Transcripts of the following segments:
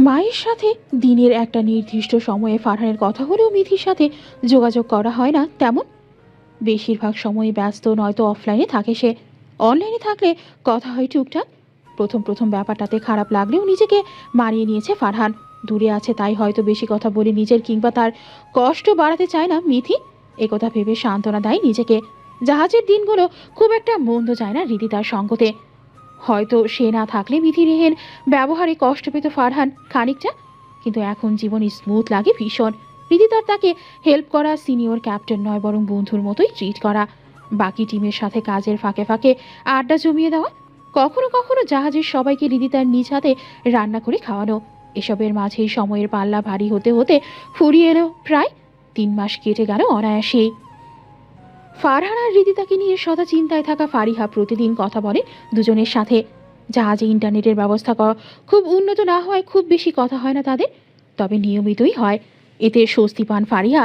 মায়ের সাথে দিনের একটা নির্দিষ্ট সময়ে ফারহানের কথা হলেও মিথির সাথে যোগাযোগ করা হয় না, তেমন? বেশিরভাগ সময় ব্যস্ত, নয়তো অফলাইনে থাকে সে। অনলাইনে থাকলে কথা হয় টুকটাক। প্রথম প্রথম ব্যাপারটাতে খারাপ লাগলেও নিজেকে মানিয়ে নিয়েছে ফারহান। দূরে আছে তাই হয়তো বেশি কথা বলে নিজের কিংবা তার কষ্ট বাড়াতে চায় না মিথি। একথা ভেবে সান্ত্বনা দেয় নিজেকে। জাহাজের দিনগুলো খুব একটা মন্দ যায় না রীতি তার সঙ্গতে। হয়তো সে না থাকলে মিথি রেহেন ব্যবহারে কষ্ট পেত ফারহান খানিকটা, কিন্তু এখন জীবন স্মুথ লাগে ভীষণ। রীতি তার তাকে হেল্প করা সিনিয়র ক্যাপ্টেন নয়, বরং বন্ধুর মতোই ট্রিট করা। বাকি টিমের সাথে কাজের ফাঁকে ফাঁকে আড্ডা জমিয়ে দেওয়া, কখনো কখনো জাহাজের সবাইকে রীতি তার নিজ হাতে রান্না করে খাওয়ানো। এসবের মাঝেই সময়ের পাল্লা ভারী হতে হতে ফুরিয়ে এলো প্রায় তিন মাস কেটে গেল অনায়াসেই। ফারহান আর রীতিতাকে নিয়ে সদা চিন্তায় থাকা ফারিহা প্রতিদিন কথা বলে দুজনের সাথে। জাহাজে ইন্টারনেটের ব্যবস্থা খুব উন্নত না হওয়ায় খুব বেশি কথা হয় না তাদের, তবে নিয়মিতই হয়। এতে স্বস্তি পান ফারিহা।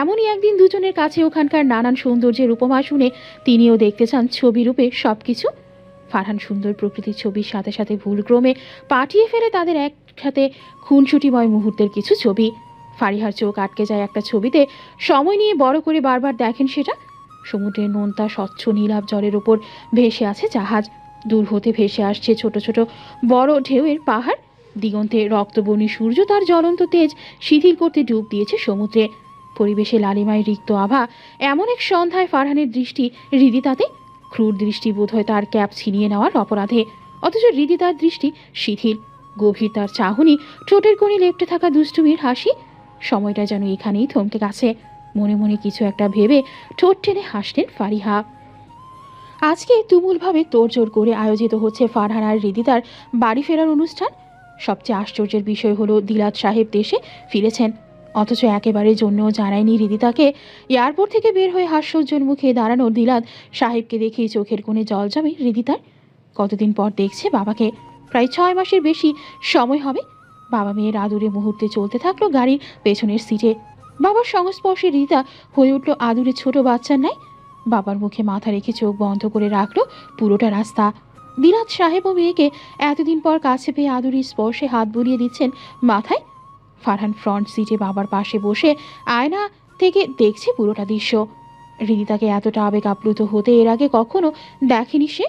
এমনই একদিন দুজনের কাছে ওখানকার নানান সৌন্দর্যের উপমা শুনে তিনিও দেখতে চান ছবি রূপে সব কিছু ফারহান সুন্দর প্রকৃতির ছবির সাথে সাথে ভুলক্রমে পাঠিয়ে ফেলে তাদের একসাথে খুনসুটিময় মুহূর্তের কিছু ছবি। ফারিহার চোখ আটকে যায় একটা ছবিতে। সময় নিয়ে বড় করে বারবার দেখেন সেটা। সমুদ্রের নোনতা স্বচ্ছ নীলাভ জলের ওপর ভেসে আছে জাহাজ। দূর হতে ভেসে আসছে ছোট ছোট, বড় ঢেউয়ের পাহাড়। দিগন্তে রক্তবর্ণী সূর্য তার জ্বলন্ত তেজ শিথিল করতে ডুব দিয়েছে সমুদ্রে। পরিবেশে লালিমায় রিক্ত আভা, এমন এক সন্ধ্যায় ফারহানের দৃষ্টি হৃদিতাতে ক্রূর দৃষ্টি বোধ হয় তার ক্যাপ ছিনিয়ে নেওয়ার অপরাধে, অথচ হৃদি তার দৃষ্টি শিথিল। গভীর তার চাহনি ঠোঁটের কোণে লেপটে থাকা দুষ্টুমির হাসি। সময়টা যেন এখানেই থমকে গেছে। মনে মনে কিছু একটা ভেবে ঠোঁট টেনে হাসলেন ফারিহা। আজকে তুমুলভাবে তোড়জোড় করে আয়োজিত হচ্ছে ফারহান আর হৃদিতার বাড়ি ফেরার অনুষ্ঠান। সবচেয়ে আশ্চর্যের বিষয় হলো দিলাত সাহেব দেশে ফিরেছেন। অথচ একেবারে জন্যও জানায়নি হৃদিতাকে এয়ারপোর্ট থেকে বের হয়ে হাস্যোজ্জ্বল মুখে দাঁড়ানো দিলাত সাহেবকে দেখেই চোখের কোণে জল জমে হৃদিতার কতদিন পর দেখছে বাবাকে। প্রায় ছয় মাসের বেশি সময় হবে। বাবা মেয়ের আদুরে মুহূর্তে চলতে থাকল গাড়ির পেছনের সিটে বাবার সংস্পর্শে রিতা হয়ে উঠল আদুরে ছোট বাচ্চার নাই বাবার মুখে মাথা রেখে চোখ বন্ধ করে রাখল পুরোটা রাস্তা। দিনাত সাহেব ও মেয়েকে এতদিন পর কাছে পেয়ে আদুরির স্পর্শে হাত বুলিয়ে দিচ্ছেন মাথায়। ফারহান ফ্রন্ট সিটে বাবার পাশে বসে আয়না থেকে দেখছে পুরোটা দৃশ্য। হৃদিতাকে এতটা আবেগ আপ্লুত হতে এর আগে কখনো দেখেনি সে।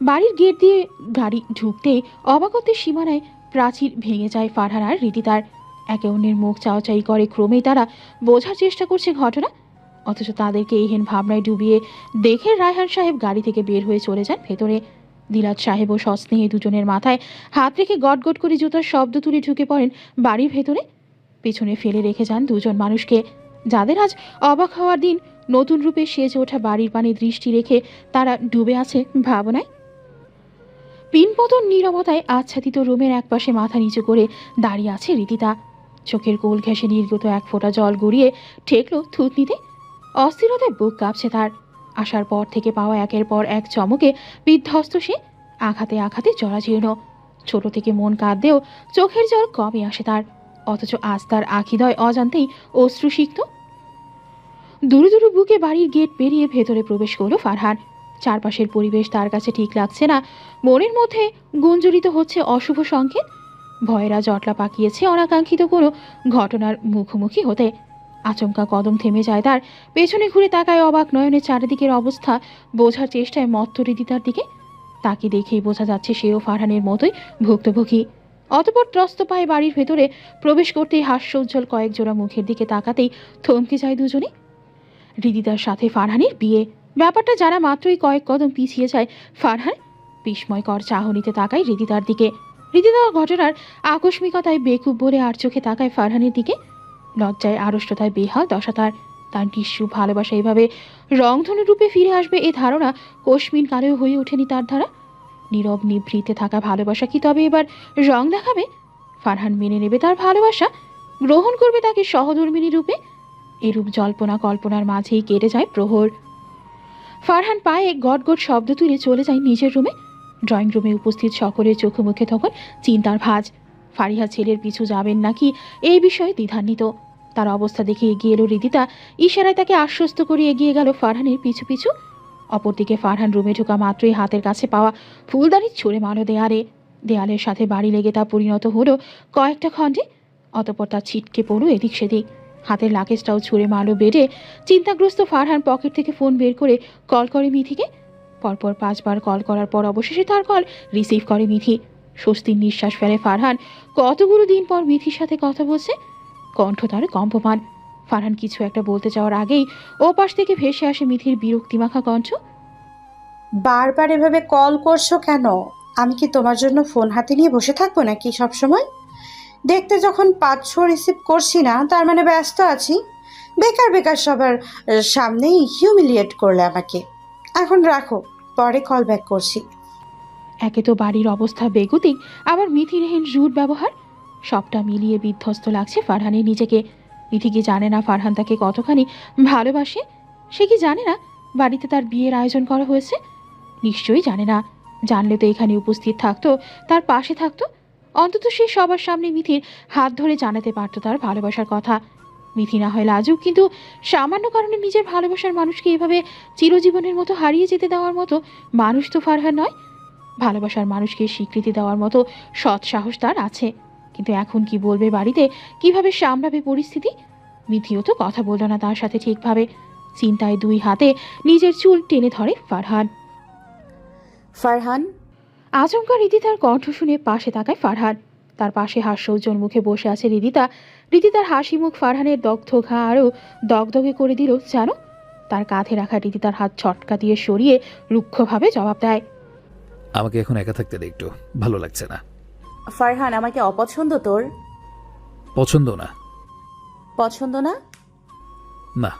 বাড়ির গেট দিয়ে গাড়ি ঢুকতেই অবাকতের সীমানায় প্রাচীর ভেঙে যায় ফারহান আর রীতিতার একে অন্যের মুখ চাওয়াচাই করে ক্রমেই তারা বোঝার চেষ্টা করছে ঘটনা। অথচ তাদেরকে এইহেন ভাবনায় ডুবিয়ে দেখে রায়হান সাহেব গাড়ি থেকে বের হয়ে চলে যান ভেতরে। দিলাত সাহেব ও সস্নেহে দুজনের মাথায় হাত রেখে গট গট করে জুতার শব্দ তুলে ঢুকে পড়েন বাড়ির ভেতরে। পেছনে ফেলে রেখে যান দুজন মানুষকে, যাদের আজ অবাক হওয়ার দিন। নতুন রূপে সেজে ওঠা বাড়ির পানে দৃষ্টি রেখে তারা ডুবে আছে ভাবনায়। পিনপতন নীরবতায় আচ্ছাদিত রুমের একপাশে মাথা নিচু করে দাঁড়িয়ে আছে রীতিতা। চোখের কোল ঘেঁষে নির্গত এক ফোঁটা জল গড়িয়ে ঠেকলো থুতনিতে। অস্থিরতায় বুক কাঁপছে তার। আসার পর থেকে পাওয়া একের পর এক চমকে বিধ্বস্ত সে আঘাতে আঘাতে জরাজীর্ণ। ছোট থেকে মন কাঁদতেও চোখের জল কমে আসে তার। অথচ আজ তার আখিদয় অজান্তেই অশ্রুসিক্ত। দুরু দুরু বুকে বাড়ির গেট পেরিয়ে ভেতরে প্রবেশ করল ফারহান। চারপাশের পরিবেশ তার কাছে ঠিক লাগছে না। মনের মধ্যে গুঞ্জরিত হচ্ছে অশুভ সংকেত। ভয়েরা জটলা পাকিয়েছে অনাকাঙ্ক্ষিত কোনো ঘটনার মুখোমুখি হতে। আচমকা কদম থেমে যায় তার। পেছনে ঘুরে তাকায় অবাক নয়নের চারিদিকের অবস্থা। বোঝার চেষ্টায় মত্ত হৃদিতার দিকে তাকে দেখেই বোঝা যাচ্ছে সেও ফারহানের মতোই ভুক্তভোগী। অতপর ত্রস্ত পায়ে বাড়ির ভেতরে প্রবেশ করতেই হাস্য উজ্জ্বল কয়েক জোড়া মুখের দিকে তাকাতেই থমকে যায় দুজনে। হৃদিতার সাথে ফারহানের বিয়ে। ব্যাপারটা যারা মাত্রই কয়েক কদম পিছিয়ে যায়। ফারহান বিস্ময়কর চাহনিতে তাকায় হৃদিতার দিকে। হৃদিতা ঘটনার আকস্মিকতায় বেকুব বলে আর চোখে তাকায় ফারহানের দিকে। লজ্জায় আড়ষ্টতায় বেহাল দশা তার। তার টিস্যু ভালোবাসা এভাবে রূপে ফিরে আসবে এ ধারণা কশ্মিন কালেও হয়ে ওঠেনি তার ধারা। নীরব নিভৃতে থাকা ভালোবাসা কি তবে এবার রং দেখাবে? ফারহান মেনে নেবে তার ভালোবাসা, গ্রহণ করবে তাকে সহধর্মিনী রূপে। এরূপ জল্পনা কল্পনার মাঝেই কেটে যায় প্রহর। ফারহান পায়ে গট গট শব্দ তুলে চলে যায় নিজের রুমে। ড্রয়িং রুমে উপস্থিত সকলের চোখে মুখে তখন চিন্তার ভাঁজ। ফারিহা ছেলের পিছু যাবেন নাকি এই বিষয়ে দ্বিধান্বিত। তার অবস্থা দেখে এগিয়ে এলো রিদিতা। ইশারায় তাকে আশ্বস্ত করে এগিয়ে গেল ফারহানের পিছু পিছু। অপরদিকে ফারহান রুমে ঢোকা মাত্রই হাতের কাছে পাওয়া ফুলদানি ছুঁড়ে মারো দেয়ারে দেয়ালের সাথে বাড়ি লেগে তা পরিণত হলো কয়েকটা খণ্ডে। অতপর তা ছিটকে পড়ল এদিক সেদিক। হাতের লাকেজটাও ছুঁড়ে মারলো বেডে। চিন্তাগ্রস্ত ফারহান পকেট থেকে ফোন বের করে কল করে মিথিকে। পরপর পাঁচবার কল করার পর অবশেষে তার কল রিসিভ করে মিথি। স্বস্তির নিঃশ্বাস ফেলে ফারহান। কতগুলো দিন পর মিথির সাথে কথা বলছে? কণ্ঠ তার কম্পমান। ফারহান কিছু একটা বলতে যাওয়ার আগেই ও পাশ থেকে ভেসে আসে মিথির বিরক্তিমাখা কণ্ঠ। বারবার এভাবে কল করছ কেন? আমি কি তোমার জন্য ফোন হাতে নিয়ে বসে থাকব নাকি সব সময় দেখতে যখন পাঁচ পাঁচশো রিসিভ করছি না, তার মানে ব্যস্ত আছি। বেকার বেকার সবার সামনেই হিউমিলিয়েট করলে আমাকে। এখন রাখো। পরে কল ব্যাক করছি। একে তো বাড়ির অবস্থা বেগুতিক আবার মিথিরহীন রুট ব্যবহার। সবটা মিলিয়ে বিধ্বস্ত লাগছে ফারহানের নিজেকে। মিথি কি জানে না ফারহান তাকে কতখানি ভালোবাসে? সে কি জানে না বাড়িতে তার বিয়ের আয়োজন করা হয়েছে? নিশ্চয়ই জানে না। জানলে তো এখানে উপস্থিত থাকতো, তার পাশে থাকতো। অন্তত সে সবার সামনে মিথির হাত ধরে জানাতে পারতো তার ভালোবাসার কথা। মিথি না হয় লাজুক কিন্তু সামান্য কারণে নিজের ভালোবাসার মানুষকে এভাবে চিরজীবনের মতো হারিয়ে যেতে দেওয়ার মতো মানুষ তো ফারহান নয়। ভালোবাসার মানুষকে স্বীকৃতি দেওয়ার মতো সৎ সাহস তার আছে। কিন্তু এখন কি বলবে বাড়িতে? কীভাবে সামলাবে পরিস্থিতি? মিথিও তো কথা বলল না তার সাথে ঠিকভাবে। চিন্তায় দুই হাতে নিজের চুল টেনে ধরে ফারহান। ফারহান? আচমকা রিদিতার কণ্ঠ শুনে পাশে তাকায় ফারহান। তার পাশে হাস্যজ্জ্বল মুখে বসে আছে রিদিতা। রিদিতার হাসি মুখ ফারহানের দগ্ধ ঘা আরও দগদগে করে দিল যেন তার কাঁধে রাখা রিদিতার হাত ছটকা দিয়ে সরিয়ে রুক্ষভাবে জবাব দেয়। আমাকে এখন একা থাকতে দে একটু ভালো লাগছে না। ফারহান আমাকে অপছন্দ তোর? পছন্দ না। পছন্দ না? না।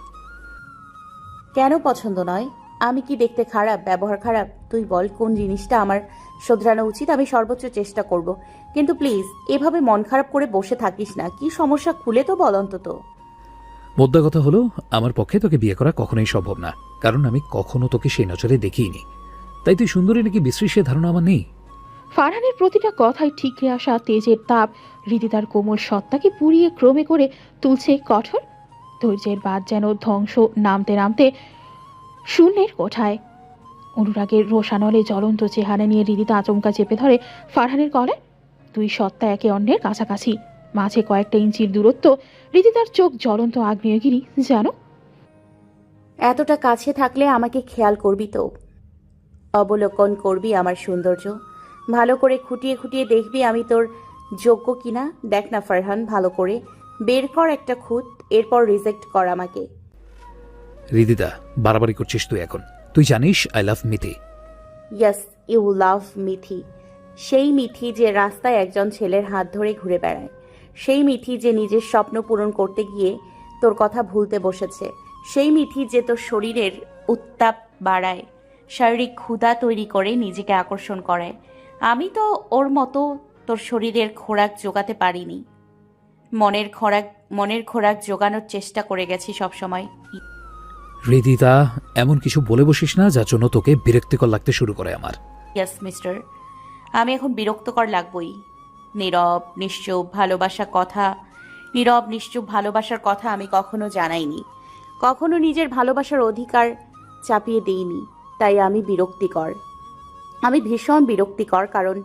কেন পছন্দ নয়? আমি কি দেখতে খারাপ ব্যবহার খারাপ? তুই বল কোন জিনিসটা আমার শোধরানো উচিত? আমি সর্বোচ্চ চেষ্টা করব। কিন্তু প্লিজ এভাবে মন খারাপ করে বসে থাকিস না। কি সমস্যা খুলে তো বল অন্তত। মোদ্দা কথা হলো আমার পক্ষে তোকে বিয়ে করা কখনোই সম্ভব না। কারণ আমি কখনো তোকে সেই নজরে দেখিনি। তাই তুই সুন্দরী নাকি বিশ্রী সে ধারণা আমার নেই? ফারহানের প্রতিটা কথায় ঠিকরে আসা তেজের তাপ হৃদিতার কোমল সত্তাকে পুড়িয়ে ক্রমে করে তুলছে কঠোর। ধৈর্যের বাদ যেন ধ্বংস নামতে নামতে শূন্যের কোঠায় অনুরাগের রোশানলে জ্বলন্ত চেহারা নিয়ে হৃদিতা আচমকা চেপে ধরে ফারহানের কলে দুই সত্তা একে অন্যের কাছাকাছি। মাঝে কয়েকটা ইঞ্চির দূরত্ব হৃদিতার চোখ জ্বলন্ত আগ্নেয়গিরি জানো? এতটা কাছে থাকলে আমাকে খেয়াল করবি তো। অবলোকন করবি আমার সৌন্দর্য। ভালো করে খুঁটিয়ে খুঁটিয়ে দেখবি আমি তোর যোগ্য কিনা। দেখ না ফারহান ভালো করে। বের কর একটা খুঁত এরপর রিজেক্ট কর আমাকে। রিদিদা বাড়াবাড়ি করছিস তুই এখন। তুই জানিস I love Mithi yes you love Mithi. সেই মিথি যে রাস্তায় একজন ছেলের হাত ধরে ঘুরে বেড়ায়। সেই মিথি যে নিজের স্বপ্ন পূরণ করতে গিয়ে তোর কথা ভুলতে বসেছে। সেই মিথি যে তোর শরীরের উত্তাপ বাড়ায়। শারীরিক ক্ষুধা তৈরি করে নিজেকে আকর্ষণ করায়। আমি তো ওর মতো তোর শরীরের খোরাক জোগাতে পারিনি। মনের খোরাক মনের খোরাক জোগানোর চেষ্টা করে গেছি সবসময়। রিদিতা এমন কিছু বলে বসিস না যার জন্য তোকে বিরক্তিকর লাগতে শুরু করে আমার। ইয়াস মিস্টার আমি এখন বিরক্তকর লাগবই। নীরব, নিশ্চুপ ভালোবাসা কথা। নীরব, নিশ্চুপ, ভালোবাসার কথা আমি কখনো জানাইনি। কখনো নিজের ভালোবাসার অধিকার চাপিয়ে দিইনি। তাই আমি বিরক্তিকর। আমি ভীষণ বিরক্তিকর কারণ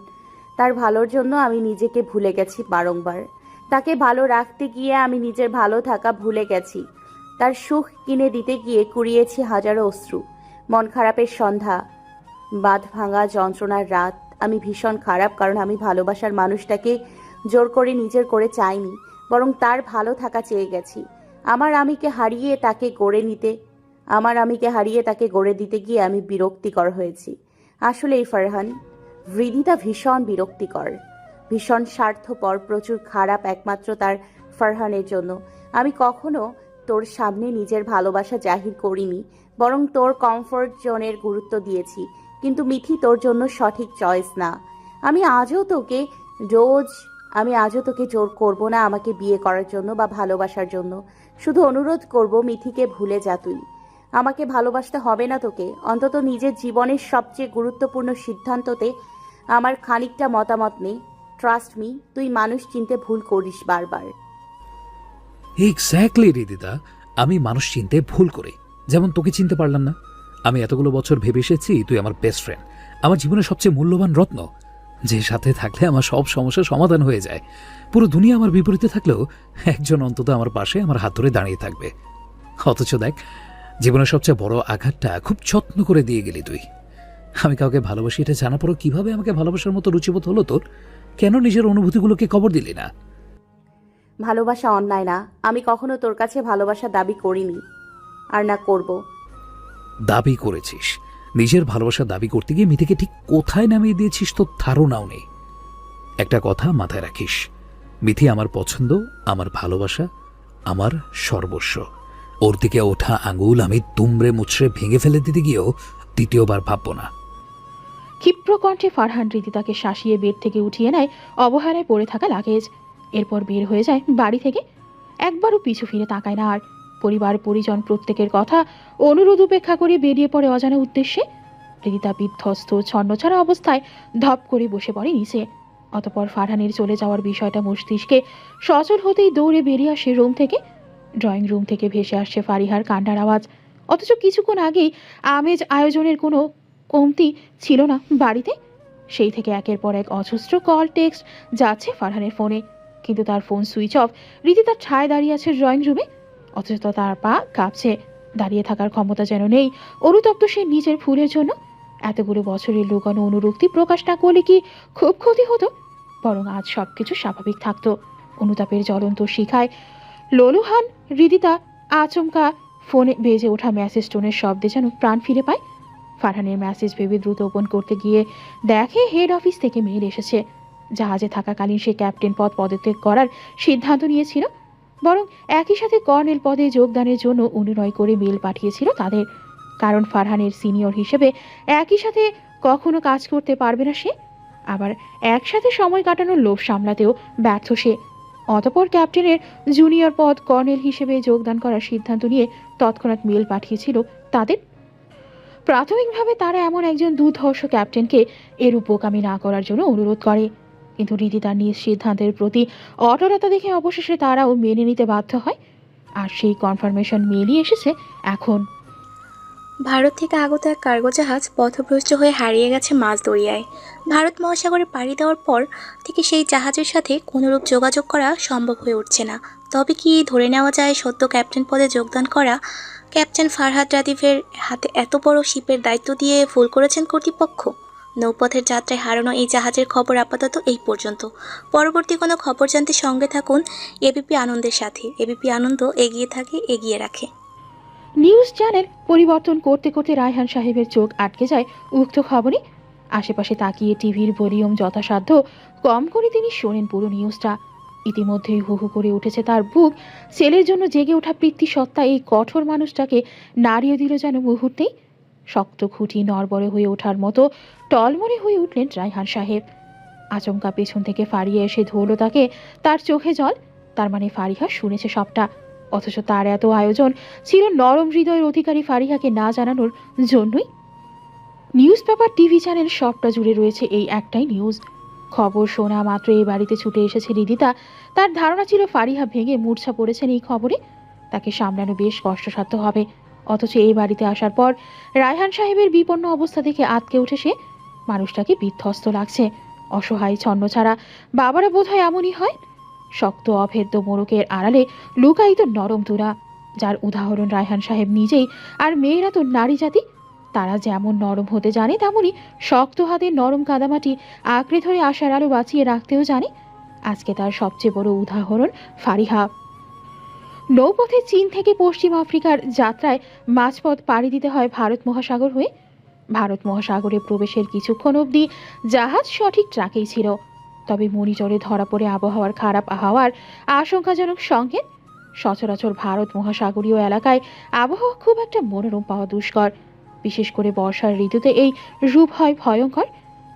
তার ভালোর জন্য আমি নিজেকে ভুলে গেছি বারংবার। তাকে ভালো রাখতে গিয়ে আমি নিজের ভালো থাকা ভুলে গেছি। তার সুখ কিনে দিতে গিয়ে কুড়িয়েছি হাজারো অশ্রু। মন খারাপের সন্ধ্যা, বাঁধ ভাঙা যন্ত্রণার রাত। আমি ভীষণ খারাপ কারণ আমি ভালোবাসার মানুষটাকে জোর করে নিজের করে চাইনি, বরং তার ভালো থাকা চেয়ে গেছি। আমার আমিকে হারিয়ে তাকে গড়ে নিতে, আমার আমিকে হারিয়ে তাকে গড়ে দিতে গিয়ে আমি বিরক্তিকর হয়েছি। আসলে এই ফারহান, হৃদিতা ভীষণ বিরক্তিকর, ভীষণ স্বার্থপর, প্রচুর খারাপ একমাত্র তার ফারহানের জন্য। আমি কখনো তোর সামনে নিজের ভালোবাসা জাহির করিনি, বরং তোর কমফোর্ট জোনের গুরুত্ব দিয়েছি। কিন্তু মিথি, তোর জন্য সঠিক চয়েস না। আমি আজও তোকে রোজ, আমি আজও তোকে জোর করব না আমাকে বিয়ে করার জন্য বা ভালোবাসার জন্য। শুধু অনুরোধ করব মিথিকে ভুলে যা তুই। আমাকে ভালোবাসতে হবে না তোকে। অন্তত নিজের জীবনের সবচেয়ে গুরুত্বপূর্ণ সিদ্ধান্ততে আমার খানিকটা মতামত নেই ট্রাস্ট মি তুই মানুষ চিনতে ভুল করিস বারবার। এক্স্যাক্টলি রিদিদা। আমি মানুষ চিনতে ভুল করি। যেমন তোকে চিনতে পারলাম না। আমি এতগুলো বছর ভেবে এসেছি তুই আমার বেস্ট ফ্রেন্ড আমার জীবনের সবচেয়ে মূল্যবান রত্ন। যে সাথে থাকলে আমার সব সমস্যার সমাধান হয়ে যায়। পুরো দুনিয়া আমার বিপরীতে থাকলেও একজন অন্তত আমার পাশে আমার হাত ধরে দাঁড়িয়ে থাকবে। অথচ দেখ, জীবনের সবচেয়ে বড় আঘাতটা খুব যত্ন করে দিয়ে গেলি তুই। আমি কাউকে ভালোবাসি এটা জানা পরও কীভাবে আমাকে ভালোবাসার মতো রুচিবোধ হলো তোর? কেন নিজের অনুভূতিগুলোকে কবর দিলি না? ভালোবাসা অন্যায় না। আমি কখনো তোর কাছে ভালোবাসা দাবি করিনি। আর না করব। দাবি করেছিস। নিজের ভালোবাসা দাবি করতে গিয়ে মিথিকে ঠিক কোথায় নামিয়ে দিয়েছিস তোর ধারণাও নেই। একটা কথা মাথায় রাখিস। মিথি আমার পছন্দ আমার ভালোবাসা আমার সর্বস্ব। ওর দিকে ওঠা আঙুল আমি তুমড়ে মুচড়ে ভেঙে ফেলে দিতে গিয়েও দ্বিতীয়বার ভাববো না। ক্ষিপ্র কণ্ঠে ফারহান রীতিতাকে শাসিয়ে বেড থেকে উঠিয়ে নেয় অবহেলায় পড়ে থাকা লাগেজ। এরপর বের হয়ে যায় বাড়ি থেকে। একবারও পিছু ফিরে তাকায় না আর। পরিবার, পরিজন প্রত্যেকের কথা অনুরোধ উপেক্ষা করে বেরিয়ে পড়ে অজানা উদ্দেশ্যে। রীতিতা বিধ্বস্ত, ছন্নছাড়া অবস্থায় ধপ করে বসে পড়ে নিচে। অতপর ফারহানের চলে যাওয়ার বিষয়টা মস্তিষ্কে সচল হতেই দৌড়ে বেরিয়ে আসে রুম থেকে। ড্রয়িং রুম থেকে ভেসে আসছে ফারিহার কান্ডার আওয়াজ। অথচ কিছুক্ষণ আগেই আমেজ আয়োজনের কোনো কমতি ছিল না বাড়িতে। সেই থেকে একের পর এক অজস্র কল, টেক্সট যাচ্ছে ফারহানের ফোনে। কিন্তু তার ফোন সুইচ অফ। রীতি তার ছায় দাঁড়িয়ে আছে ড্রয়িং রুমে। অথচ তার পা কাঁপছে। দাঁড়িয়ে থাকার ক্ষমতা যেন নেই। অনুতপ্ত সে নিজের ফুলের জন্য। এতগুলো বছরের লুকানো অনুরক্তি প্রকাশ না করলে কি খুব ক্ষতি হতো? বরং আজ সব কিছু স্বাভাবিক থাকতো। অনুতাপের জ্বলন্ত শিখায় ললুহান হৃদিতা আচমকা। ফোনে বেজে ওঠা মেসেজ টোনের শব্দে যেন প্রাণ ফিরে পায়। ফারহানের মেসেজ ভেবে দ্রুত ওপেন করতে গিয়ে দেখে হেড অফিস থেকে মেল এসেছে। জাহাজে থাকাকালীন সে ক্যাপ্টেন পদ পদত্যাগ করার সিদ্ধান্ত নিয়েছিল। বরং একই সাথে কর্নেল পদে যোগদানের জন্য অনুনয় করে মেল পাঠিয়েছিল তাদের। কারণ ফারহানের সিনিয়র হিসেবে একই সাথে কখনো কাজ করতে পারবে না সে। আবার একসাথে সময় কাটানোর লোভ সামলাতেও ব্যর্থ সে। অতপর ক্যাপ্টেনের জুনিয়র পদ কর্নেল হিসেবে যোগদান করার সিদ্ধান্ত নিয়ে তৎক্ষণাৎ মেল পাঠিয়েছিল তাদের। প্রাথমিকভাবে তারা এমন একজন দুধর্ষ ক্যাপ্টেনকে এরূপ বোকামি না করার জন্য অনুরোধ করে। কিন্তু রীতি তার নিজ সিদ্ধান্তের প্রতি অটলতা দেখে অবশেষে তারাও মেনে নিতে বাধ্য হয়। আর সেই কনফার্মেশন মেলই এসেছে এখন। ভারত থেকে আগত এক কার্গো জাহাজ পথভ্রষ্ট হয়ে হারিয়ে গেছে মাঝ দরিয়ায়। ভারত মহাসাগরে পাড়ি দেওয়ার পর থেকে সেই জাহাজের সাথে কোনোরূপ যোগাযোগ করা সম্ভব হয়ে উঠছে না। তবে কি ধরে নেওয়া যায় সদ্য ক্যাপ্টেন পদে যোগদান করা ক্যাপ্টেন ফারহাদ রাদিফের হাতে এত বড় শিপের দায়িত্ব দিয়ে ভুল করেছেন কর্তৃপক্ষ? নৌপথের যাত্রায় হারানো এই জাহাজের খবর আপাতত এই পর্যন্ত। পরবর্তী কোনো খবর জানতে সঙ্গে থাকুন এবিপি আনন্দের সাথে। এবিপি আনন্দ এগিয়ে থাকে, এগিয়ে রাখে। নিউজ চ্যানেল পরিবর্তন করতে করতে রায়হান সাহেবের চোখ আটকে যায় উক্ত খবরে। আশেপাশে তাকিয়ে টিভির ভলিউম যথাসাধ্য কম করে তিনি শোনেন পুরো নিউজটা। ইতিমধ্যেই হু হু করে উঠেছে তার বুক। ছেলের জন্য জেগে ওঠা পৃথ্বী সত্তা এই কঠোর মানুষটাকে নাড়িয়ে দিল যেন মুহূর্তেই। শক্ত খুঁটি নড়বড়ে হয়ে ওঠার মতো টলমরে হয়ে উঠলেন রায়হান সাহেব। আচমকা পেছন থেকে ফারিয়ে এসে ধরল তাকে। তার চোখে জল, তার মানে ফারিহা শুনেছে সবটা। অথচ তার এত আয়োজন ছিল নরম হৃদয়ের অধিকারী ফারিহাকে না জানানোর জন্যই। নিউজ পেপার, টিভি চ্যানেল সবটা জুড়ে রয়েছে এই একটাই নিউজ। খবর শোনা মাত্র এই বাড়িতে ছুটে এসেছে রিদিতা। তার ধারণা ছিল ফারিহা ভেঙে মূর্ছা পড়েছেন এই খবরে। তাকে সামলানো বেশ কষ্টসাধ্য হবে। অথচ এই বাড়িতে আসার পর রায়হান সাহেবের বিপন্ন অবস্থা দেখে আতকে উঠে সে মানুষটাকে বিধ্বস্ত লাগছে। অসহায় ছন্ন ছাড়া বাবারা বোধহয় এমনই হয়? শক্ত অভেদ্য মোড়কের আড়ালে লুকায়িত নরম তুরা, যার উদাহরণ রায়হান সাহেব নিজেই আর মেয়েরা তো নারী জাতি, তারা যেমন নরম হতে জানে, তেমনই শক্ত হাতের নরম কাদামাটি আঁকড়ে ধরে আশার আলো বাঁচিয়ে রাখতেও জানে। আজকে তার সবচেয়ে বড় উদাহরণ ফারিহা। নৌপথে চীন থেকে পশ্চিম আফ্রিকার যাত্রায় মাঝপথ পাড়ি দিতে হয় ভারত মহাসাগর হয়ে। ভারত মহাসাগরে প্রবেশের কিছুক্ষণ অবধি জাহাজ সঠিক ট্রাকেই ছিল। তবে মনিটরে ধরা পড়ে আবহাওয়ার খারাপ আবহাওয়ার আশঙ্কাজনক সংকেত, সচরাচর ভারত মহাসাগরীয় এলাকায় আবহাওয়া খুব একটা মনোরম পাওয়া দুষ্কর। বিশেষ করে বর্ষার ঋতুতে এই রূপ হয় ভয়ঙ্কর,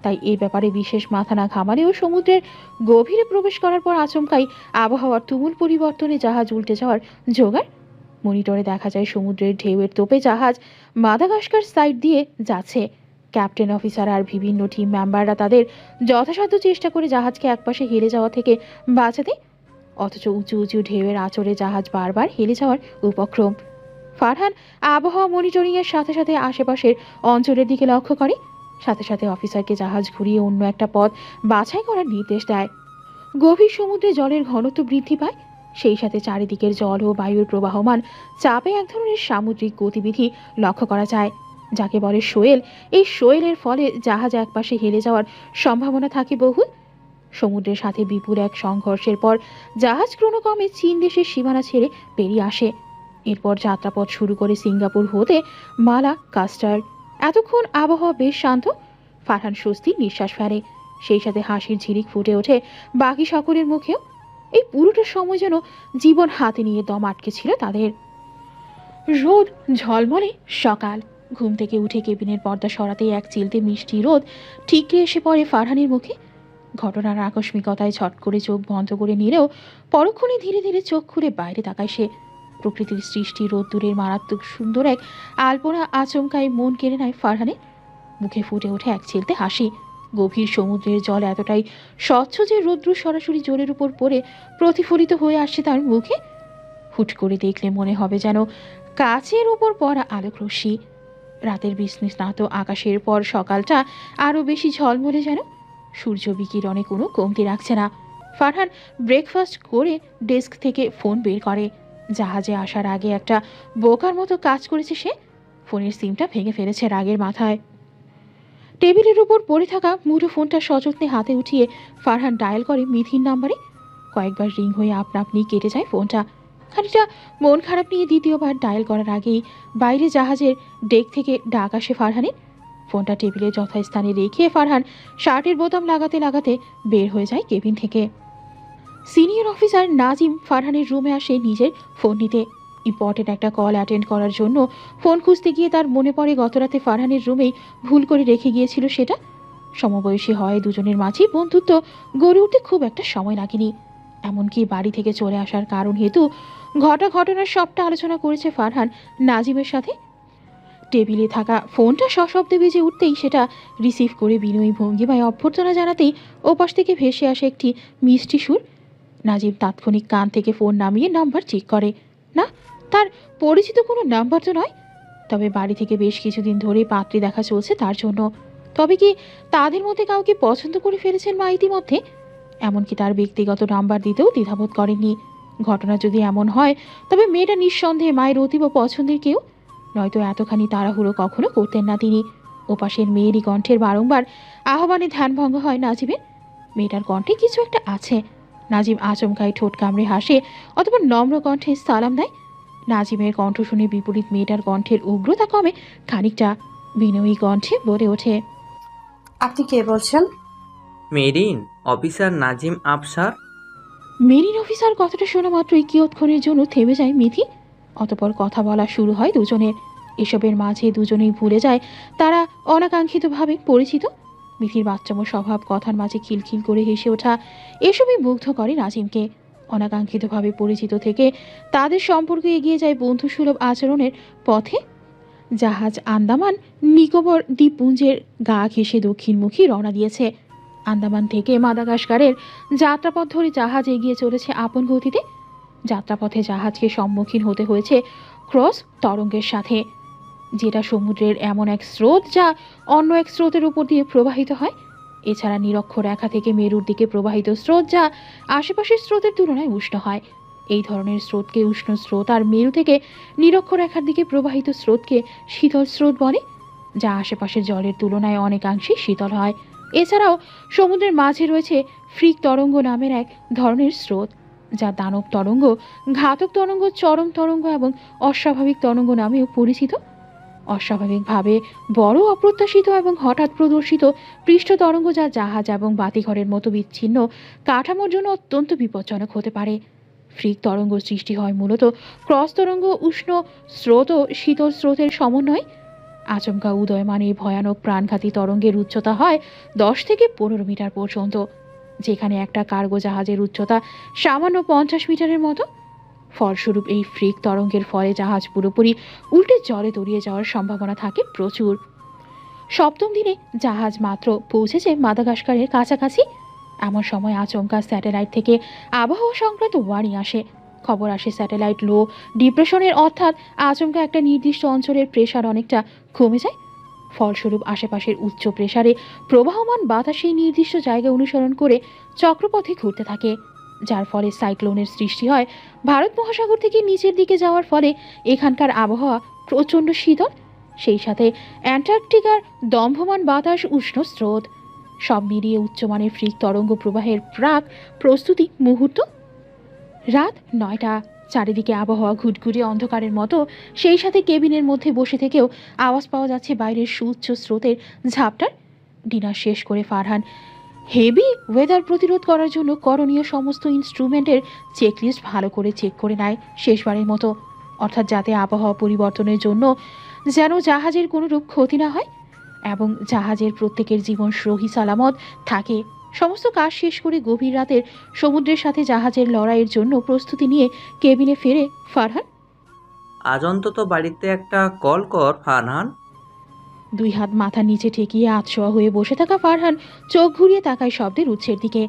তাই এই ব্যাপারে বিশেষ মাথা না ঘামালেও সমুদ্রের গভীরে প্রবেশ করার পর আচমকাই আবহাওয়ার তুমুল পরিবর্তনে জাহাজ উল্টে যাওয়ার জোগাড় মনিটরে দেখা যায় সমুদ্রের ঢেউয়ের তোপে জাহাজ মাদাগাস্কার সাইড দিয়ে যাচ্ছে। ক্যাপ্টেন অফিসার আর বিভিন্ন টিম মেম্বাররা তাদের যথাসাধ্য চেষ্টা করে জাহাজকে একপাশে হেলে যাওয়া থেকে বাঁচাতে, অথচ উঁচু উঁচু ঢেউয়ের আঁচড়ে জাহাজ বারবার হেলে যাওয়ার উপক্রম। ফারহান, আবহাওয়া মনিটরিংয়ের সাথে সাথে আশেপাশের অঞ্চলের দিকে লক্ষ্য করে, সাথে সাথে অফিসারকে জাহাজ ঘুরিয়ে অন্য একটা পথ বাছাই করার নির্দেশ দেয়। গভীর সমুদ্রে জলের ঘনত্ব বৃদ্ধি পায় সেই সাথে চারিদিকের জল ও বায়ুর প্রবাহমান চাপে এক ধরনের সামুদ্রিক গতিবিধি লক্ষ্য করা যায়। যাকে বলে শোয়েল এই শোয়েলের ফলে জাহাজ একপাশে হেলে যাওয়ার সম্ভাবনা থাকে বহুল। সমুদ্রের সাথে বিপুল এক সংঘর্ষের পর জাহাজ ক্রমক্রমে চীন দেশের সীমানা ছেড়ে বেরিয়ে আসে। এরপর যাত্রাপথ শুরু করে সিঙ্গাপুর হতে মালা, কাস্টার, এতক্ষণ আবহাওয়া বেশ শান্ত, ফারহান স্বস্তির নিঃশ্বাস ফেলে। সেই সাথে হাসির ঝিলিক ফুটে ওঠে বাকি সকলের মুখেও। এই পুরোটা সময় যেন জীবন হাতে নিয়ে দম আটকে ছিল তাদের। রোদ, ঝলমলে সকাল। ঘুম থেকে উঠে কেবিনের পর্দা সরাতেই এক চিলতে মিষ্টি রোদ ঠিকরে এসে পড়ে ফারহানের মুখে। ঘটনার আকস্মিকতায় ছট করে চোখ বন্ধ করে নিলেও পরক্ষণে ধীরে ধীরে চোখ খুলে বাইরে তাকায় সে। প্রকৃতির সৃষ্টি রোদ্দুরের মারাত্মক সুন্দর এক আলপনা আচমকায় মন কেড়ে নেয় ফারহানের। মুখে ফুটে ওঠে এক ছেলতে হাসি। গভীর সমুদ্রের জল এতটাই স্বচ্ছ যে রৌদ্র সরাসরি জলের উপর পড়ে প্রতিফলিত হয়ে আসছে তার মুখে। হুট করে দেখলে মনে হবে যেন কাচের উপর পড়া আলোক রশ্মি। রাতের বিস্নিস্নাত আকাশের পর সকালটা আরও বেশি ঝলমলে যেন। সূর্য বিকিরণে কোনো কমতি রাখছে না। ফারহান ব্রেকফাস্ট করে ডেস্ক থেকে ফোন বের করে। জাহাজে আসার আগে একটা বোকার মতো কাজ করেছে সে। ফোনের সিমটা ভেঙে ফেলেছে রাগের মাথায়। টেবিলের উপর পড়ে থাকা মুঠো ফোনটা সযত্নে হাতে উঠিয়ে ফারহান ডায়াল করে মিথির নাম্বারে। কয়েকবার রিং হয়ে আপনা আপনি কেটে যায় ফোনটা। খানিকটা মন খারাপ নিয়ে দ্বিতীয়বার ডায়াল করার আগেই বাইরে জাহাজের ডেক থেকে ডাক আসে ফারহানের। ফোনটা টেবিলে যথাস্থানে রেখে ফারহান শার্টের বোতাম লাগাতে লাগাতে বের হয়ে যায় কেবিন থেকে। সিনিয়র অফিসার নাজিম ফারহানের রুমে আসে নিজের ফোন নিতে। ইম্পর্টেন্ট একটা কল অ্যাটেন্ড করার জন্য ফোন খুঁজতে গিয়ে তার মনে পড়ে গতরাতে ফারহানের রুমেই ভুল করে রেখে গিয়েছিল সেটা। সমবয়সী হয় দুজনের মাঝেই বন্ধুত্ব গড়ে উঠতে খুব একটা সময় লাগেনি। এমনকি বাড়ি থেকে চলে আসার কারণ হেতু ঘটা ঘটনার সবটা আলোচনা করেছে ফারহান নাজিমের সাথে। টেবিলে থাকা ফোনটা সশব্দে বেজে উঠতেই সেটা রিসিভ করে বিনয়ী ভঙ্গিমায় অভ্যর্থনা জানাতেই ওপাশ থেকে ভেসে আসে একটি মিষ্টি সুর। নাজিম তাৎক্ষণিক কান থেকে ফোন নামিয়ে নাম্বার চেক করে। না পরিচিত কোনো নাম্বার তো নয়। তবে বাড়ি থেকে বেশ কিছুদিন ধরেই পাত্রী দেখা চলছে তার জন্য। তবে কি তাদের মধ্যে কাউকে পছন্দ করে ফেলেছেন মা ইতিমধ্যে? এমনকি তার ব্যক্তিগত নাম্বার দিতেও দ্বিধাবোধ করেননি। ঘটনা যদি এমন হয়, তবে মেয়েটা নিঃসন্দেহে মায়ের অতীব পছন্দের কেউ। নয়তো এতখানি তাড়াহুড়ো কখনো করতেন না তিনি। ওপাশের মেয়েরই কণ্ঠের বারংবার আহ্বানে ধ্যানভঙ্গ হয় নাজিমের। মেয়েটার কণ্ঠে কিছু একটা আছে। নাজিম আচমকায় ঠোঁট কামড়ে হাসে অথবা নম্র কণ্ঠে সালাম দেয়। নাজিমের কণ্ঠ শুনে বিপরীত মেয়েটার কণ্ঠের উগ্রতা কমে খানিকটা বিনয়ী কণ্ঠে বলে ওঠে আপনি কে বলছেন? Marine officer Nazim Afsar marine officer কথাটা শোনা মাত্রই কিয়ৎক্ষণের জন্য থেমে যায় মিথি। অতপর কথা বলা শুরু হয় দুজনের এসবের মাঝে দুজনেই ভুলে যায়। তারা অনাকাঙ্ক্ষিতভাবে পরিচিত। মিথির বাচ্চামো স্বভাব কথার মাঝে খিলখিল করে হেসে ওঠা। এসবই মুগ্ধ করে নাজিমকে। অনাকাঙ্ক্ষিতভাবে পরিচিত থেকে তাদের সম্পর্কে এগিয়ে যায় বন্ধুসুলভ আচরণের পথে। জাহাজ আন্দামান নিকোবর দ্বীপপুঞ্জের গা ঘেঁষে দক্ষিণমুখী রওনা দিয়েছে। আন্দামান থেকে মাদাগাস্কারের যাত্রাপথ ধরে জাহাজ এগিয়ে চলেছে আপন গতিতে। যাত্রাপথে জাহাজকে সম্মুখীন হতে হয়েছে ক্রস তরঙ্গের সাথে, যেটা সমুদ্রের এমন এক স্রোত যা অন্য এক স্রোতের উপর দিয়ে প্রবাহিত হয়। এছাড়া নিরক্ষ রেখা থেকে মেরুর দিকে প্রবাহিত স্রোত যা আশেপাশের স্রোতের তুলনায় উষ্ণ হয়। এই ধরনের স্রোতকে উষ্ণ স্রোত আর মেরু থেকে নিরক্ষ রেখার দিকে প্রবাহিত স্রোতকে শীতল স্রোত বলে, যা আশেপাশের জলের তুলনায় অনেকাংশেই শীতল হয়। এছাড়াও সমুদ্রের মাঝে রয়েছে ফ্রিক তরঙ্গ নামের এক ধরনের স্রোত, যা দানব তরঙ্গ, ঘাতক তরঙ্গ, চরম তরঙ্গ এবং অস্বাভাবিক তরঙ্গ নামেও পরিচিত। অস্বাভাবিকভাবে বড় অপ্রত্যাশিত এবং হঠাৎ প্রদর্শিত পৃষ্ঠ তরঙ্গ যা জাহাজ এবং বাতিঘরের মতো বিচ্ছিন্ন কাঠামোর জন্য অত্যন্ত বিপজ্জনক হতে পারে। ফ্রিক তরঙ্গ সৃষ্টি হয় মূলত ক্রস তরঙ্গ, উষ্ণ স্রোত ও শীতল স্রোতের সমন্বয়। আচমকা উদয়মান এই ভয়ানক প্রাণঘাতী তরঙ্গের উচ্চতা হয় দশ থেকে পনেরো মিটার পর্যন্ত, যেখানে একটা কার্গো জাহাজের উচ্চতা সামান্য পঞ্চাশ মিটারের মতো। ফলস্বরূপ এই ফ্রিক তরঙ্গের ফলে জাহাজ পুরোপুরি উল্টে জলে তলিয়ে যাওয়ার সম্ভাবনা থাকে প্রচুর। সপ্তম দিনে জাহাজ মাত্র পৌঁছেছে মাদাগাস্কারের কাছাকাছি। এমন সময় আচমকা স্যাটেলাইট থেকে আবহাওয়া সংক্রান্ত ওয়ার্নিং আসে। খবর আসে স্যাটেলাইট লো ডিপ্রেশনের, অর্থাৎ আচমকা একটা নির্দিষ্ট অঞ্চলের প্রেশার অনেকটা কমে যায়। ফলস্বরূপ আশেপাশের উচ্চ প্রেসারে প্রবাহমান বাতাস সেই নির্দিষ্ট জায়গা অনুসরণ করে চক্রপথে ঘুরতে থাকে। যার ফলে সাইক্লোনের সৃষ্টি হয়। ভারত মহাসাগর থেকে নিচের দিকে যাওয়ার ফলে এখানকার আবহাওয়া প্রচণ্ড শীতল। সেই সাথে অ্যান্টার্কটিকার দম্ভমান বাতাস উষ্ণ স্রোত। সব মিলিয়ে উচ্চমানের ফ্রিক তরঙ্গ প্রবাহের প্রাক প্রস্তুতি মুহূর্ত। রাত নয়টা, চারিদিকে আবহাওয়া ঘুটঘুটে অন্ধকারের মতো। সেই সাথে কেবিনের মধ্যে বসে থেকেও আওয়াজ পাওয়া যাচ্ছে বাইরের সুউচ্চ স্রোতের ঝাপটার। ডিনার শেষ করে ফারহান হেভি ওয়েদার প্রতিরোধ করার জন্য করণীয় সমস্ত ইনস্ট্রুমেন্টের চেকলিস্ট ভালো করে চেক করে নেয় শেষবারের মতো। অর্থাৎ যাতে আবহাওয়া পরিবর্তনের জন্য যেন জাহাজের কোনোরূপ ক্ষতি না হয় এবং জাহাজের প্রত্যেকের জীবন সহি সালামত থাকে। সমস্ত কাজ শেষ করে গভীর রাতের সমুদ্রের সাথে জাহাজের লড়াইয়ের জন্য প্রস্তুতি নিয়ে কেবিনে ফেরে ফারহান। আজ অন্তত বাড়িতে একটা কল কর, ফারহান। দুই হাত মাথার নিচে ঠেকিয়ে আতশোয়া হয়ে বসে থাকা ফারহান চোখ ঘুরিয়ে তাকায় শব্দের উৎসের দিকে।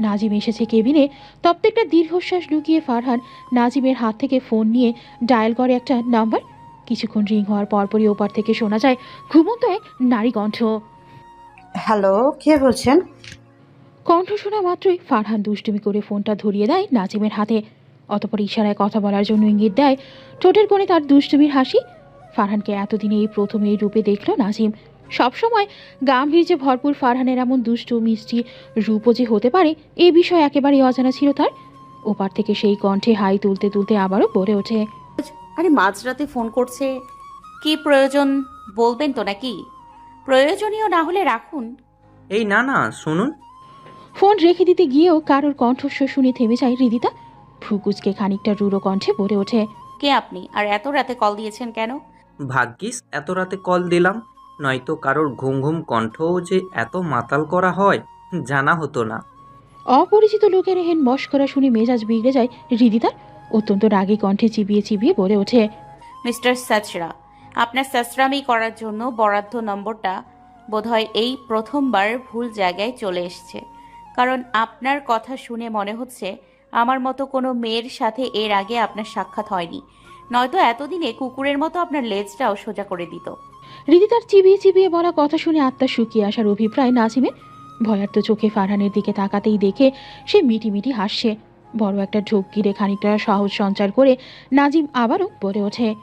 নাজিম এসেছে কেবিনে। প্রত্যেকটা দীর্ঘশ্বাস লুকিয়ে ফারহান নাজিমের হাত থেকে ফোন নিয়ে ডায়াল করে একটা নাম্বার। কিছুক্ষণ রিং হওয়ার পরপরই ওপার থেকে শোনা যায় ঘুমন্ত এক নারী কণ্ঠ। হ্যালো কে বলছেন? কণ্ঠ শোনা মাত্রই ফারহান দুষ্টুমি করে ফোনটা ধরিয়ে দেয় নাজিমের হাতে। অতপর ইশারায় কথা বলার জন্য ইঙ্গিত দেয় ঠোঁটের কোণে তার দুষ্টুমির হাসি ফারহানকে এতদিনে এই প্রথম এই রূপে দেখল নাজিম। সবসময় গাম্ভীর্যে ভরপুর ফারহানের এমন দুষ্টু মিষ্টি রূপও যে হতে পারে এ বিষয় একেবারেই অজানা ছিল তার। ওপার থেকে সেই কণ্ঠে হাই তুলতে তুলতে আবারও পড়ে ওঠে আরে মাঝরাতে ফোন করছে। কি প্রয়োজন বলবেন তো নাকি? প্রয়োজনীয় না হলে রাখুন। এই না না শুনুন। ফোন রেখে দিতে গিয়েও কারোর কণ্ঠস্বর শুনে থেমে যায় হৃদিতা ভ্রুকুচকে খানিকটা রুড়ো কণ্ঠে পড়ে ওঠে কে আপনি? আর এত রাতে কল দিয়েছেন কেন? ভাগ্যিস এত রাতে কল দিলাম। নয়তো কারোর ঘুম ঘুম কণ্ঠও যে এত মাতাল করা হয় জানা হতো না। অপরিচিত লোকের হেন মস্করা শুনে মেজাজ বিগড়ে যায় হৃদিতার অত্যন্ত রাগী কণ্ঠে চিবিয়ে চিবিয়ে বলে ওঠে মিস্টার সাচরা আপনার সাসরামি করার জন্য বরাদ্দ নম্বরটা বোধহয় এই প্রথমবার ভুল জায়গায় চলে এসছে। কারণ আপনার কথা শুনে মনে হচ্ছে আমার মতো কোনো মেয়ের সাথে এর আগে আপনার সাক্ষাৎ হয়নি। নয়তো এতদিনে কুকুরের মতো আপনার লেজটাও সোজা করে দিত। হৃদিতার চিবিয়ে চিবিয়ে বলা কথা শুনে আত্মা শুকিয়ে আসার অভিপ্রায় নাজিমের ভয়ার্ত চোখে ফারহানের দিকে তাকাতেই দেখে সে মিটি মিটি হাসছে। বড় একটা ঢোক গিরে খানিকটা সাহস সঞ্চার করে নাজিম আবারও বলে ওঠে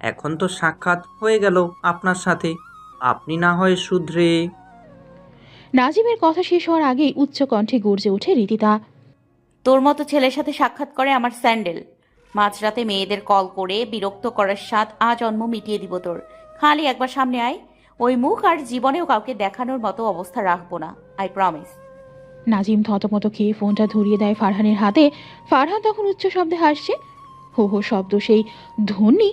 এখন তো সাক্ষাৎ হয়ে গেল আপনার সাথে। আপনি না হয় শুধরে। নাজিমের কথা শেষ হওয়ার আগেই উচ্চ কণ্ঠে গর্জে ওঠে রীতিতা তোর মতো ছেলের সাথে সাক্ষাৎ করে আমার স্যান্ডেল। মাঝরাতে মেয়েদের কল করে বিরক্ত করার স্বাদ আজন্ম মিটিয়ে দিব তোর। খালি একবার সামনে আয়। ওই মুখ আর জীবনেও কাউকে দেখানোর মতো অবস্থা রাখব না আই প্রমিস নাজিম থতমত খেয়ে ফোনটা ধরিয়ে দেয় ফারহানের হাতে। ফারহান তখন উচ্চ শব্দে হাসছে। হো হো শব্দ সেই ধ্বনি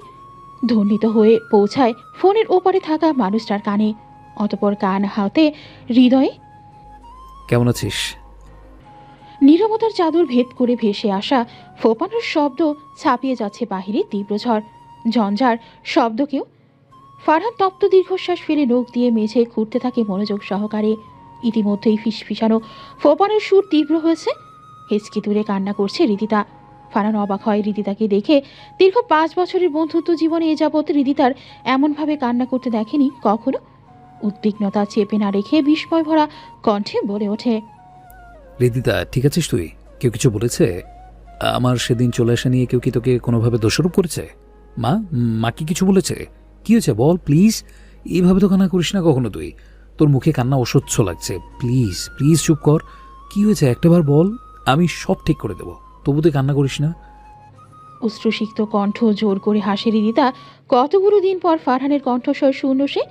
ধ্বনিত হয়ে পৌঁছায় ফোনের ওপারে থাকা মানুষটার কানে। অতপর কান হাতে হৃদয়ে কেমন আছিস? নীরবতার চাদর ভেদ করে ভেসে আসা ফোপানোর শব্দ ছাপিয়ে যাচ্ছে বাহিরে তীব্র ঝড়। ঝঞ্ঝার শব্দকেও ফারহান তপ্ত দীর্ঘশ্বাস ফেলে নখ দিয়ে মেঝে ঘুরতে থাকে মনোযোগ সহকারে। ইতিমধ্যেই ফিসফিসানো ফোপানোর সুর তীব্র হয়েছে। হেঁচকি দূরে কান্না করছে রীতিতা ফারহান অবাক হয় রীতিতাকে দেখে। দীর্ঘ পাঁচ বছরের বন্ধুত্ব জীবনে এ যাবৎ রীতিতার এমনভাবে কান্না করতে দেখেনি কখনো। উদ্বিগ্নতা চেপে না রেখে বিস্ময় ভরা কণ্ঠে বলে ওঠে। রিদিতা, ঠিক আছিস তুই? কেউ কিছু বলেছে? আমার সেদিন চলে আসা নিয়ে কেউ কি তোকে কোনোভাবে দোষারোপ করেছে? মা মা কি কিছু বলেছে? কি হয়েছে বল, প্লিজ। এইভাবে তো কান্না করিস না কখনো তুই। তোর মুখে কান্না অসহ্য লাগছে। প্লিজ প্লিজ চুপ কর। কি হয়েছে? একটাবার বল। আমি সব ঠিক করে দেবো। তবু তুই কান্না করিস না। অশ্রুসিক্ত কণ্ঠ জোর করে হাসে রিদিতা। কতগুলো দিন পর ফারহানের কণ্ঠস্বর শূন্য সে?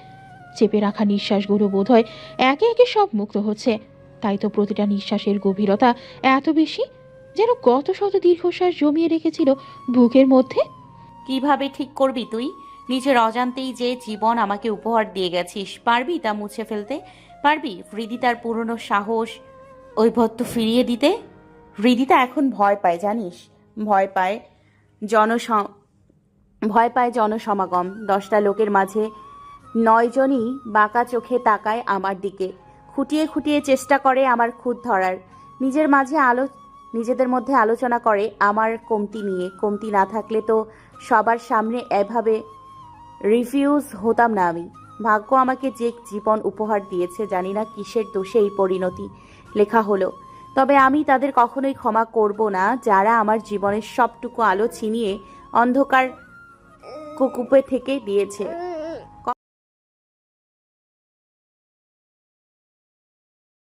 চেপে রাখা নিঃশ্বাসগুলো বোধ হয় একে একে সব মুক্ত হচ্ছে। তাই তো প্রতিটা নিঃশ্বাসের গভীরতা এত বেশি যেন কত শত দীর্ঘশ্বাস জমিয়ে রেখেছিল বুকের মধ্যে? কীভাবে ঠিক করবি তুই? নিজের অজান্তেই যে জীবন আমাকে উপহার দিয়ে গেছিস, পারবি তা মুছে ফেলতে? পারবি হৃদিতার পুরনো সাহস, ঐভত্য ফিরিয়ে দিতে? হৃদিতা এখন ভয় পায়, জানিস? ভয় পায় জনস, ভয় পায় জনসমাগম। দশটা লোকের মাঝে নয়জনই বাঁকা চোখে তাকায় আমার দিকে। খুঁটিয়ে খুঁটিয়ে চেষ্টা করে আমার খুদ ধরার। নিজের মাঝে আলো, নিজেদের মধ্যে আলোচনা করে আমার কমতি নিয়ে। কমতি না থাকলে তো সবার সামনে এভাবে রিফিউজ হতাম না আমি। ভাগ্য আমাকে যে জীবন উপহার দিয়েছে, জানি না কিসের দোষে এই পরিণতি লেখা হলো। তবে আমি তাদের কখনোই ক্ষমা করব না, যারা আমার জীবনের সবটুকু আলো ছিনিয়ে অন্ধকার কুকুপে থেকে দিয়েছে।